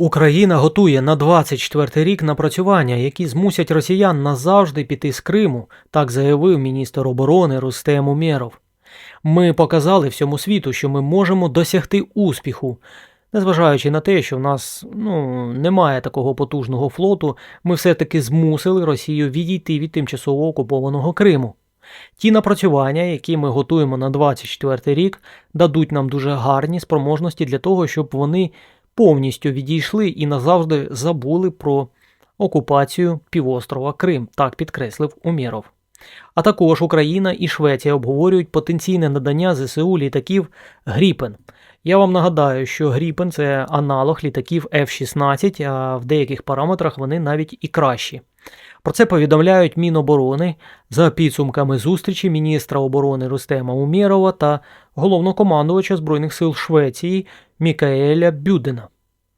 Україна готує на 24 рік напрацювання, які змусять росіян назавжди піти з Криму, так заявив міністр оборони Рустем Умєров. Ми показали всьому світу, що ми можемо досягти успіху. Незважаючи на те, що в нас ну, немає такого потужного флоту, ми все-таки змусили Росію відійти від тимчасово окупованого Криму. Ті напрацювання, які ми готуємо на 24 рік, дадуть нам дуже гарні спроможності для того, щоб вони повністю відійшли і назавжди забули про окупацію півострова Крим, так підкреслив Умєров. А також Україна і Швеція обговорюють потенційне надання ЗСУ літаків Гріпен. Я вам нагадаю, що Гріпен це аналог літаків F-16, а в деяких параметрах вони навіть і кращі. Про це повідомляють Міноборони за підсумками зустрічі міністра оборони Рустема Умєрова та головнокомандувача Збройних сил Швеції Мікаеля Бюдена.